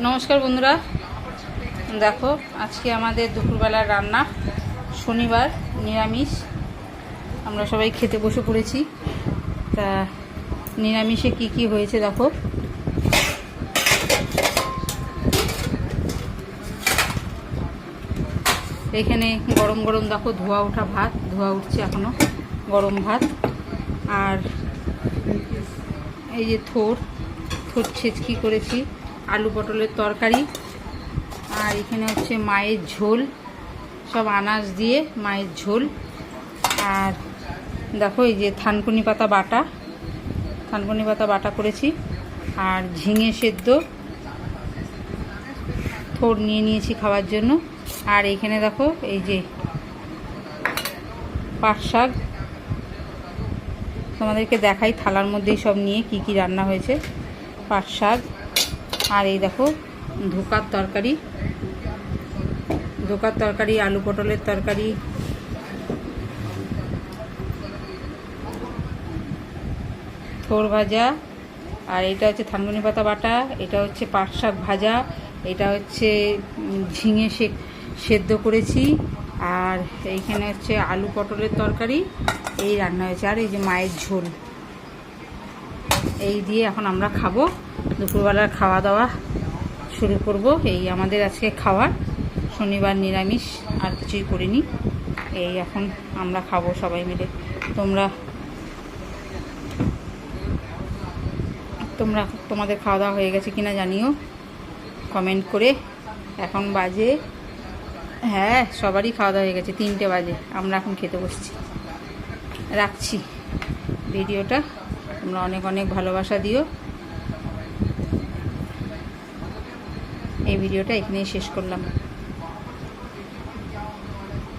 নমস্কার বন্ধুরা। দেখো, আজকে আমাদের দুপুরবেলার রান্না। শনিবার, নিরামিষ। আমরা সবাই খেতে বসে পড়েছি। তা, নিরামিষে কি কি হয়েছে দেখো। এখানে গরম গরম দেখো, ধোয়া ওঠা ভাত। ধোয়া উঠছে এখনও, গরম ভাত। আর এই যে থোর থোর ছেচকি করেছি। আলু পটলের তরকারি। আর এখানে হচ্ছে মায়ের ঝোল। সব আনাজ দিয়ে মায়ের ঝোল। আর দেখো এই যে থানকুনি পাতা বাটা। থানকুনি পাতা বাটা করেছি। আর ঝিঙে সেদ্ধ। থোর নিয়ে নিয়েছি খাওয়ার জন্য। আর এখানে দেখো এই যে পাট শাক। তোমাদেরকে দেখাই থালার মধ্যেই সব নিয়ে কি কি রান্না হয়েছে। পাট শাক আর এই দেখো, ধোকার তরকারি। ধোকার তরকারি, আলু পটলের তরকারি। থোর ভাজা, আর এটা হচ্ছে থানগুনি পাতা বাটা, এটা হচ্ছে পাট শাক ভাজা, এটা হচ্ছে ঝিঙে সেদ্ধ করেছি, আর এইখানে হচ্ছে আলু পটলের তরকারি, এই রান্না হয়েছে। আর এই যে মায়ের ঝোল। এই দিয়ে এখন আমরা খাব। দুপুরবেলার খাওয়া দাওয়া শুরু করব। এই আমাদের আজকে খাওয়ার। শনিবার নিরামিষ, আর কিছুই করিনি। এই এখন আমরা খাব সবাই মিলে। তোমরা তোমরা তোমাদের খাওয়া দাওয়া হয়ে গেছে কিনা জানিও। কমেন্ট করে। এখন বাজে। হ্যাঁ সবারই খাওয়া দাওয়া হয়ে গেছে। তিনটে বাজে। আমরা এখন খেতে বসছি। রাখছি। ভিডিওটা তোমরা অনেক অনেক ভালোবাসা দিও। এই ভিডিওটা এখানেই শেষ করলাম।